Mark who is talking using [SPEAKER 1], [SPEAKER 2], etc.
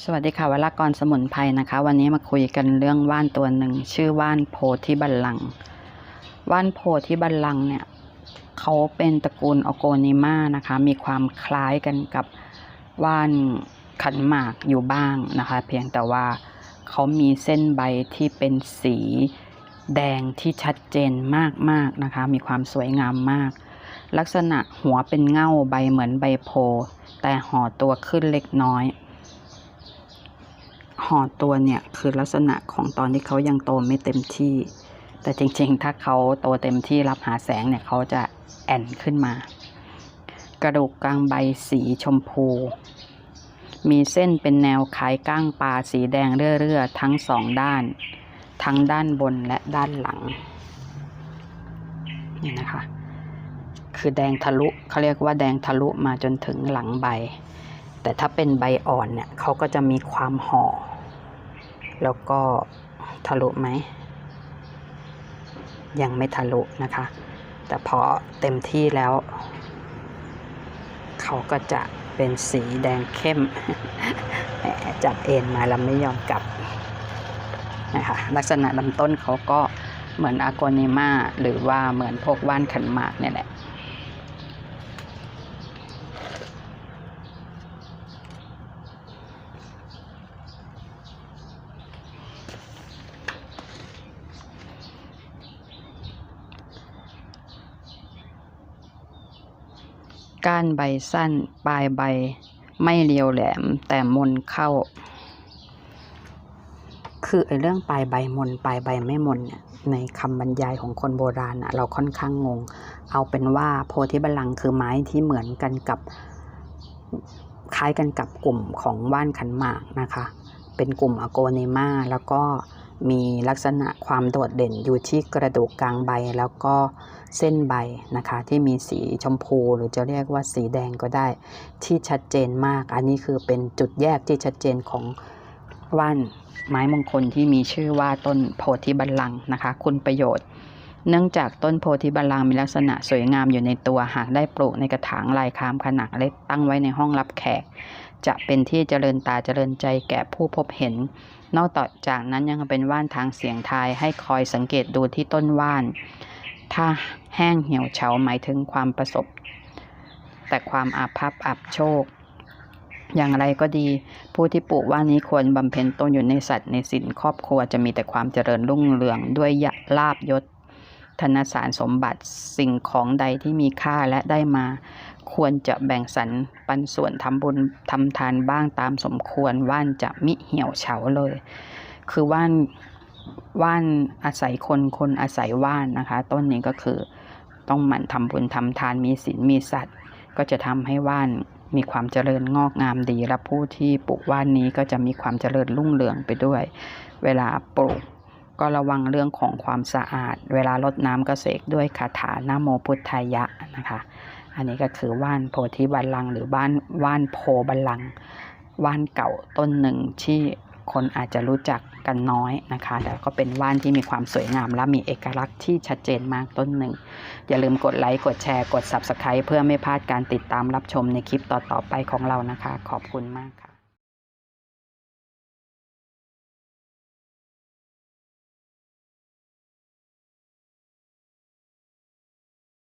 [SPEAKER 1] สวัสดีค่ะวรากรสมุนไพรนะคะ วันนี้มาคุยกันเรื่องว่านตัวหนึ่ง ชื่อว่านโพธิบัลลังว่านโพธิบัลลังเนี่ยเขาเป็นตระกูลออโกนิมานะคะ มีความคล้ายกันกับว่านขันหมากอยู่บ้างนะคะ เพียงแต่ว่าเขามีเส้นใบที่เป็นสีแดงที่ชัดเจนมากๆนะคะ มีความสวยงามมาก ลักษณะหัวเป็นเง่าใบเหมือนใบโพธิ์แต่ห่อตัวขึ้นเล็กน้อย ห่อตัวเนี่ยคือลักษณะของตอนที่เขายังโตไม่เต็มที่ แต่จริงๆ ถ้าเขาโตเต็มที่รับหาแสงเนี่ยเขาจะแอนขึ้นมา กระดูกกลางใบสีชมพู มีเส้นเป็นแนวคล้ายก้างปลาสีแดงเรื่อๆทั้งสองด้าน ทั้งด้านบนและด้านหลังนี่นะคะ คือแดงทะลุเขาเรียกว่าแดงทะลุมาจนถึงหลังใบ แต่ถ้าเป็นใบอ่อนเนี่ยเขาก็จะมีความห่อ แล้วก็ทะลุไหม ยังไม่ทะลุนะคะ แต่พอเต็มที่แล้ว เขาก็จะเป็นสีแดงเข้มแหมจับเอ็นมาแล้วไม่ยอมกลับนะคะลักษณะลำต้นเขาก็เหมือนอากนิมาหรือว่าเหมือนพวกว่านขันหมากเนี่ยแหละ ก้านใบสั้น ปลายใบ ไม่เรียวแหลมแต่มนเข้า คือไอ้เรื่องปลายใบมนปลายใบไม่มนเนี่ยในคำบรรยายของคนโบราณอะเราค่อนข้างงง เอาเป็นว่าโพธิบัลลังก์คือไม้ที่เหมือนกันกับคล้ายกันกับกลุ่มของว่านขันหมากนะคะ เป็นกลุ่มอโกเนมาแล้วก็ มีลักษณะความโดดเด่นอยู่ที่กระดูกกลางใบ แล้วก็เส้นใบนะคะ ที่มีสีชมพูหรือจะเรียกว่าสีแดงก็ได้ ที่ชัดเจนมาก อันนี้คือเป็นจุดแยกที่ชัดเจนของว่านไม้มงคลที่มีชื่อว่าต้นโพธิบัลลังก์นะคะ คุณประโยชน์ เนื่องจากต้นโพธิบัลลังก์มีลักษณะสวยงามอยู่ในตัวหากได้ปลูกในกระถางลายคามขนาดเล็กตั้งไว้ในห้องรับแขก จะเป็นที่เจริญตาเจริญใจแก่ผู้พบเห็น นอกจากนั้นยังเป็นว่านทางเสียงทายให้คอยสังเกตดูที่ต้นว่าน ถ้าแห้งเหี่ยวเฉาหมายถึงความประสบ แต่ความอาภัพอับโชค อย่างไรก็ดี ผู้ที่ปลูกว่านนี้ควรบำเพ็ญตนอยู่ในสัตว์ในสินครอบครัวจะมีแต่ความเจริญรุ่งเรืองด้วยยะลาบยศธนสารสมบัติสิ่งของใดที่มีค่าและได้มา ควรจะแบ่งสรรปันส่วนทำบุญทำทานบ้างตามสมควรว่านจะมิเหี่ยวเฉาเลย คือว่านว่านอาศัยคนคนอาศัยว่านนะคะ ต้นนี้ก็คือต้องหมั่นทำบุญทำทานมีศีลมีสัตว์ก็จะทำให้ว่านมีความเจริญงอกงามดี และผู้ที่ปลูกว่านนี้ก็จะมีความเจริญรุ่งเรืองไปด้วย เวลาปลูกก็ระวังเรื่องของความสะอาด เวลารดน้ำก็เสกด้วยคาถานะโมพุทธายะนะคะ อันนี้ก็คือว่านโพธิบัลลังหรือบ้านว่านโพบัลลังว่านเก่าต้นหนึ่งที่คนอาจจะรู้จักกันน้อยนะคะ แต่ก็เป็นว่านที่มีความสวยงาม และมีเอกลักษณ์ที่ชัดเจนมากต้นหนึ่ง อย่าลืมกดไลค์ กดแชร์ กด Subscribe เพื่อไม่พลาดการติดตามรับชมในคลิปต่อๆไปของเรานะคะ ขอบคุณมากค่ะ